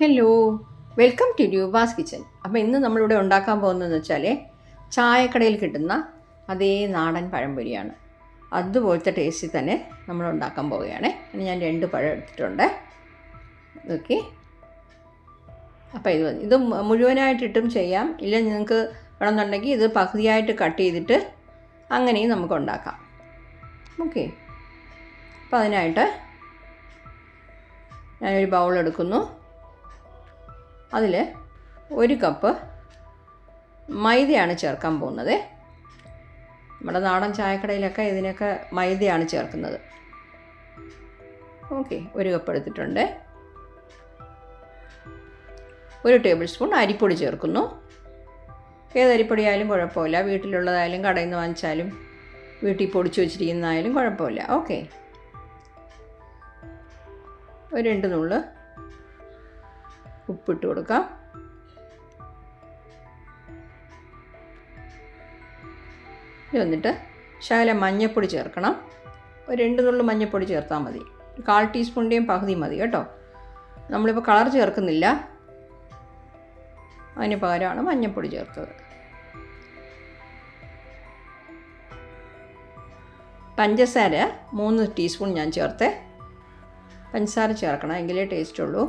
Hello welcome to ന്യൂബാസ് kitchen അപ്പോൾ ഇന്ന് നമ്മളിവിടെ ഉണ്ടാക്കാൻ പോകുന്നതെന്ന് വെച്ചാൽ ചായക്കടയിൽ കിട്ടുന്ന അതേ നാടൻ പഴംപൊരിയാണ്. അതുപോലത്തെ ടേസ്റ്റിൽ തന്നെ നമ്മൾ ഉണ്ടാക്കാൻ പോവുകയാണ്. അതിന് ഞാൻ രണ്ട് പഴം എടുത്തിട്ടുണ്ട്. ഓക്കെ അപ്പോൾ ഇത് ഇത് മുഴുവനായിട്ടിട്ടും ചെയ്യാം. ഇല്ല നിങ്ങൾക്ക് വേണമെന്നുണ്ടെങ്കിൽ ഇത് പകുതിയായിട്ട് കട്ട് ചെയ്തിട്ട് അങ്ങനെയും നമുക്ക് ഉണ്ടാക്കാം. ഓക്കെ അപ്പോൾ അതിനായിട്ട് ഞാനൊരു ബൗൾ എടുക്കുന്നു. അതിൽ ഒരു കപ്പ് മൈദയാണ് ചേർക്കാൻ പോകുന്നത്. നമ്മുടെ നാടൻ ചായക്കടയിലൊക്കെ ഇതിനൊക്കെ മൈദയാണ് ചേർക്കുന്നത്. ഓക്കെ ഒരു കപ്പ് എടുത്തിട്ടുണ്ട്. ഒരു ടേബിൾ സ്പൂൺ അരിപ്പൊടി ചേർക്കുന്നു. ഏത് അരിപ്പൊടി ആയാലും കുഴപ്പമില്ല. വീട്ടിലുള്ളതായാലും കടയിൽ നിന്ന് വാങ്ങിച്ചാലും വീട്ടിൽ പൊടിച്ചു വെച്ചിരിക്കുന്നതായാലും കുഴപ്പമില്ല. ഓക്കെ. ഒരു രണ്ട് നുള്ള് ഉപ്പിട്ട് കൊടുക്കാം. വന്നിട്ട് ശകലം മഞ്ഞൾപ്പൊടി ചേർക്കണം. ഒരു രണ്ട് നുള്ളു മഞ്ഞൾപ്പൊടി ചേർത്താൽ മതി. കാൽ ടീസ്പൂണിന്റെയും പകുതി മതി കേട്ടോ. നമ്മളിപ്പോൾ കളർ ചേർക്കുന്നില്ല. അതിന് പകരമാണ് മഞ്ഞൾപ്പൊടി ചേർത്തത്. പഞ്ചസാര മൂന്ന് ടീസ്പൂൺ ഞാൻ ചേർത്തേ. പഞ്ചസാര ചേർക്കണം എങ്കിലേ ടേസ്റ്റ് ഉള്ളൂ.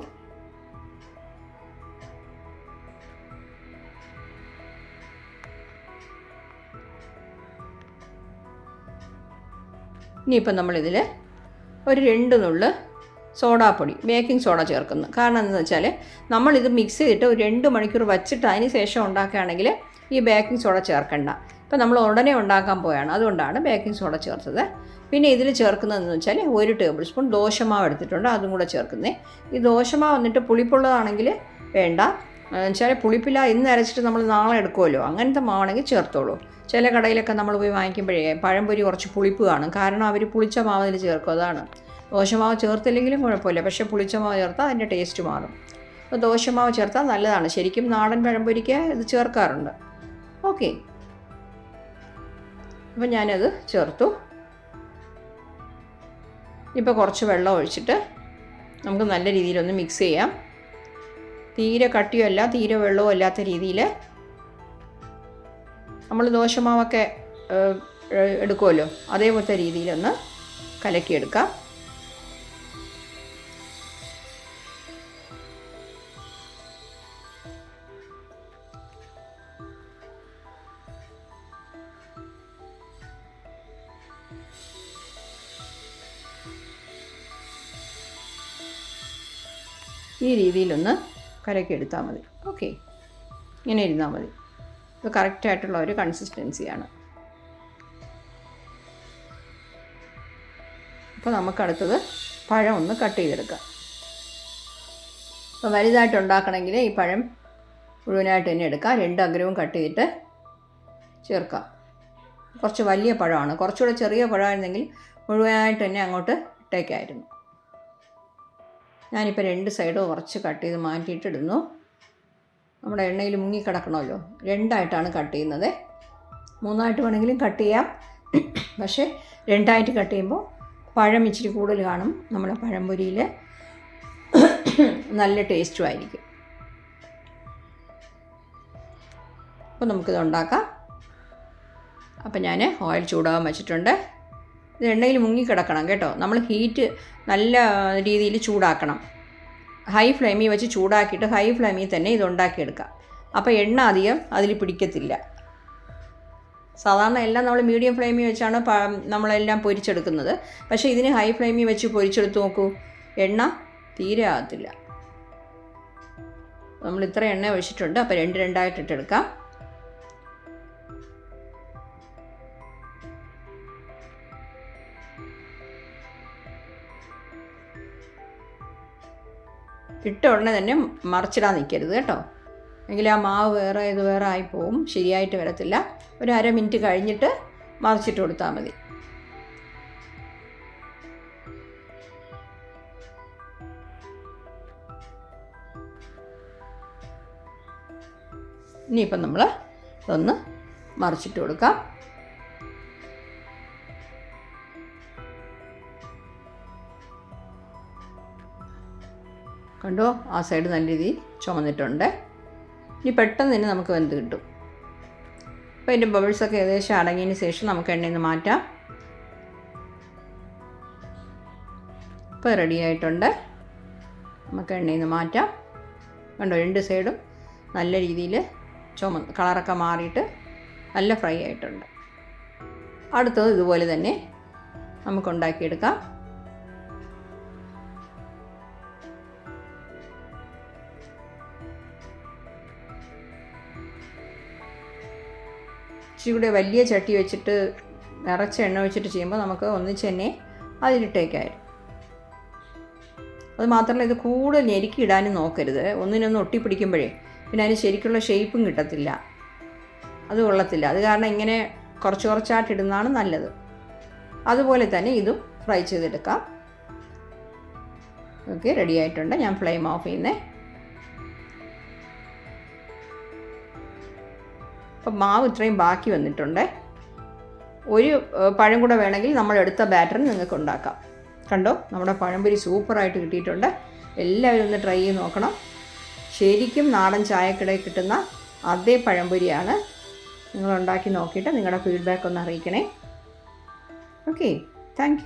ഇനിയിപ്പം നമ്മളിതിൽ ഒരു രണ്ട് നുള്ള് സോഡാപ്പൊടി ബേക്കിംഗ് സോഡ ചേർക്കുന്നു. കാരണം എന്താണെന്ന് വെച്ചാൽ നമ്മളിത് മിക്സ് ചെയ്തിട്ട് ഒരു രണ്ട് മണിക്കൂർ വച്ചിട്ട് അതിന് ശേഷം ഉണ്ടാക്കുകയാണെങ്കിൽ ഈ ബേക്കിംഗ് സോഡ ചേർക്കണ്ട. ഇപ്പം നമ്മൾ ഉടനെ ഉണ്ടാക്കാൻ പോയാണ് അതുകൊണ്ടാണ് ബേക്കിംഗ് സോഡ ചേർത്തത്. പിന്നെ ഇതിൽ ചേർക്കുന്നതെന്ന് വെച്ചാൽ ഒരു ടേബിൾ സ്പൂൺ ദോശമാവ് എടുത്തിട്ടുണ്ട്. അതും കൂടെ ചേർക്കുന്നത് ഈ ദോശമാവ് വന്നിട്ട് പുളിപ്പുള്ളതാണെങ്കിൽ വേണ്ട. വെച്ചാൽ പുളിപ്പില്ല ഇന്ന് അരച്ചിട്ട് നമ്മൾ നാളെ എടുക്കുമല്ലോ. അങ്ങനത്തെ മാവാണെങ്കിൽ ചേർത്തോളൂ. ചില കടയിലൊക്കെ നമ്മൾ പോയി വാങ്ങിക്കുമ്പോഴേ പഴംപൊരി കുറച്ച് പുളിപ്പ് കാണും. കാരണം അവർ പുളിച്ച മാവ് അതിൽ ചേർക്കും അതാണ്. ദോശമാവ് ചേർത്തില്ലെങ്കിലും കുഴപ്പമില്ല. പക്ഷേ പുളിച്ച മാവ് ചേർത്താൽ അതിന്റെ ടേസ്റ്റ് മാറും. അപ്പോൾ ദോശമാവ് ചേർത്താൽ നല്ലതാണ്. ശരിക്കും നാടൻ പഴംപൊരിക്ക് ഇത് ചേർക്കാറുണ്ട്. ഓക്കെ. അപ്പം ഞാനത് ചേർത്തു. ഇപ്പോൾ കുറച്ച് വെള്ളം ഒഴിച്ചിട്ട് നമുക്ക് നല്ല രീതിയിലൊന്ന് മിക്സ് ചെയ്യാം. തീരെ കട്ടിയല്ല തീരെ വെള്ളവും അല്ലാത്ത രീതിയിൽ നമ്മൾ ദോശമാവൊക്കെ എടുക്കുമല്ലോ അതേപോലത്തെ രീതിയിലൊന്ന് കലക്കിയെടുക്കാം. ഈ രീതിയിലൊന്ന് കലക്കിയെടുത്താൽ മതി. ഓക്കെ. ഇങ്ങനെ ഇരുന്നാൽ മതി. ഇത് കറക്റ്റായിട്ടുള്ള ഒരു കൺസിസ്റ്റൻസിയാണ് അപ്പോൾ നമുക്ക് അടുത്തത് പഴം ഒന്ന് കട്ട് ചെയ്തെടുക്കാം. അപ്പോൾ വലുതായിട്ട് ഉണ്ടാക്കണമെങ്കിൽ ഈ പഴം മുഴുവനായിട്ട് തന്നെ എടുക്കാം. രണ്ട് അഗ്രവും കട്ട് ചെയ്തിട്ട് ചേർക്കാം. കുറച്ച് വലിയ പഴമാണ്. കുറച്ചുകൂടെ ചെറിയ പഴമായിരുന്നെങ്കിൽ മുഴുവനായിട്ട് തന്നെ അങ്ങോട്ട് ഇട്ടേക്കായിരുന്നു. ഞാനിപ്പോൾ രണ്ട് സൈഡും കുറച്ച് കട്ട് ചെയ്ത് മാറ്റിയിട്ടിടുന്നു. നമ്മുടെ എണ്ണയിൽ മുങ്ങിക്കിടക്കണമല്ലോ രണ്ടായിട്ടാണ് കട്ട് ചെയ്യുന്നത്. മൂന്നായിട്ട് വേണമെങ്കിലും കട്ട് ചെയ്യാം. പക്ഷേ രണ്ടായിട്ട് കട്ട് ചെയ്യുമ്പോൾ പഴം ഇച്ചിരി കൂടുതൽ കാണും നമ്മുടെ പഴംപൊരിയിൽ നല്ല ടേസ്റ്റും ആയിരിക്കും. അപ്പോൾ നമുക്കിത് ഉണ്ടാക്കാം. അപ്പം ഞാൻ ഓയിൽ ചൂടാകാൻ വെച്ചിട്ടുണ്ട്. ഇത് എണ്ണയിൽ മുങ്ങിക്കിടക്കണം കേട്ടോ. നമ്മൾ ഹീറ്റ് നല്ല രീതിയിൽ ചൂടാക്കണം. ഹൈ ഫ്ലെയിമിൽ വെച്ച് ചൂടാക്കിയിട്ട് ഹൈ ഫ്ലെയിമിൽ തന്നെ ഇത് ഉണ്ടാക്കിയെടുക്കാം. അപ്പോൾ എണ്ണ അധികം അതിൽ പിടിക്കത്തില്ല. സാധാരണ എല്ലാം നമ്മൾ മീഡിയം ഫ്ലെയിമിൽ വെച്ചാണ് നമ്മളെല്ലാം പൊരിച്ചെടുക്കുന്നത്. പക്ഷേ ഇതിന് ഹൈ ഫ്ലെയിമിൽ വെച്ച് പൊരിച്ചെടുത്ത് നോക്കൂ. എണ്ണ തീരെ ആകത്തില്ല. നമ്മൾ ഇത്ര എണ്ണ ഒഴിച്ചിട്ടുണ്ട് അപ്പോൾ രണ്ട് രണ്ടായിട്ട് ഇട്ടെടുക്കാം. ഇട്ട ഉടനെ തന്നെ മറിച്ചിടാൻ നിൽക്കരുത് കേട്ടോ. എങ്കിൽ ആ മാവ് വേറെ ഇത് വേറെ ആയിപ്പോവും ശരിയായിട്ട് വരത്തില്ല. ഒരു അര മിനിറ്റ് കഴിഞ്ഞിട്ട് മറിച്ചിട്ട് കൊടുത്താൽ മതി. ഇനിയിപ്പം നമ്മൾ ഇതൊന്ന് മറിച്ചിട്ട് കൊടുക്കാം. കണ്ടോ? ആ സൈഡ് നല്ല രീതിയിൽ ചുമന്നിട്ടുണ്ട്. ഇനി പെട്ടെന്ന് തന്നെ നമുക്ക് വെന്ത് കിട്ടും. അപ്പോൾ അതിന്റെ ബബിൾസൊക്കെ ഏകദേശം അടങ്ങിയതിന് ശേഷം നമുക്ക് എണ്ണയിൽ നിന്ന് മാറ്റാം. ഇപ്പോൾ റെഡി ആയിട്ടുണ്ട്. നമുക്ക് എണ്ണയിൽ നിന്ന് മാറ്റാം. കണ്ടോ രണ്ട് സൈഡും നല്ല രീതിയിൽ ചുമ കളറൊക്കെ മാറിയിട്ട് നല്ല ഫ്രൈ ആയിട്ടുണ്ട്. അടുത്തത് ഇതുപോലെ തന്നെ നമുക്ക് ഇച്ചിരി കൂടെ വലിയ ചട്ടി വെച്ചിട്ട് നിറച്ച എണ്ണ വെച്ചിട്ട് ചെയ്യുമ്പോൾ നമുക്ക് ഒന്നിച്ച് തന്നെ അതിലിട്ടേക്കായിരുന്നു. അത് മാത്രമല്ല ഇത് കൂടുതൽ ഞെരുക്കി ഇടാനും നോക്കരുത്. ഒന്നിനൊന്ന് ഒട്ടിപ്പിടിക്കുമ്പോഴേ പിന്നെ അതിന് ശരിക്കുള്ള ഷേപ്പും കിട്ടത്തില്ല. അത് കൊള്ളത്തില്ല. അത് കാരണം ഇങ്ങനെ കുറച്ച് കുറച്ചായിട്ട് ഇടുന്നതാണ് നല്ലത്. അതുപോലെ തന്നെ ഇതും ഫ്രൈ ചെയ്തെടുക്കാം. ഓക്കെ റെഡി ആയിട്ടുണ്ട്. ഞാൻ ഫ്ലെയിം ഓഫ് ചെയ്യുന്നേ. അപ്പം മാവ് ഇത്രയും ബാക്കി വന്നിട്ടുണ്ട്. ഒരു പഴം കൂടെ വേണമെങ്കിൽ നമ്മൾ എടുത്ത ബാറ്ററിന് നിങ്ങൾക്ക് ഉണ്ടാക്കാം. കണ്ടോ? നമ്മുടെ പഴംപൊരി സൂപ്പറായിട്ട് കിട്ടിയിട്ടുണ്ട്. എല്ലാവരും ഒന്ന് ട്രൈ ചെയ്ത് നോക്കണം. ശരിക്കും നാടൻ ചായക്കിടയിൽ കിട്ടുന്ന അതേ പഴംപൊരിയാണ്. നിങ്ങൾ ഉണ്ടാക്കി നോക്കിയിട്ട് നിങ്ങളുടെ ഫീഡ്ബാക്ക് ഒന്ന് അറിയിക്കണേ. ഓക്കെ. താങ്ക്